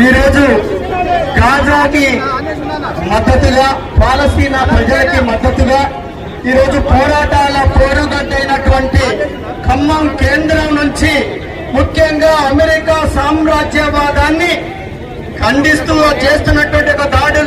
ఈరోజు గాజాకి మద్దతుగా పాలస్తీనా ప్రజలకి మద్దతుగా ఈరోజు పోరాటాల పోరుగడ్డైనటువంటి ఖమ్మం కేంద్రం నుంచి ముఖ్యంగా అమెరికా సామ్రాజ్యవాదాన్ని ఖండిస్తూ చేస్తున్నటువంటి ఒక దాడి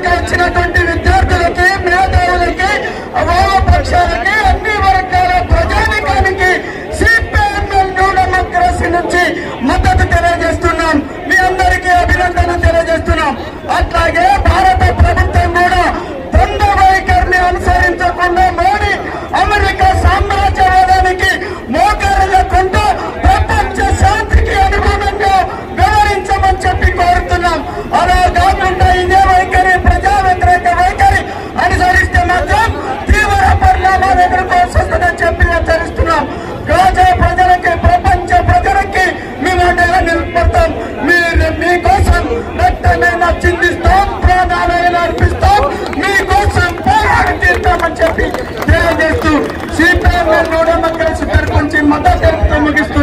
పత్రిక ఇచ్చినటువంటి విద్యార్థులకి మేధావులకి వామపక్షాలకి అన్ని వర్గాల ప్రజానికానికి సిపిఎంఎల్ న్యూ డెమోక్రసీ నుంచి మద్దతు తెలియజేస్తున్నాం. మీ అందరికీ అభినందన తెలియజేస్తున్నాం. అట్లాగే భారత ప్రభుత్వం కూడా ರೋಡ ಮಕ್ಕಳ ಸುತ್ತರ್ಕೊಂಚಿ ಮತ ಮುಗಿಸ್ತು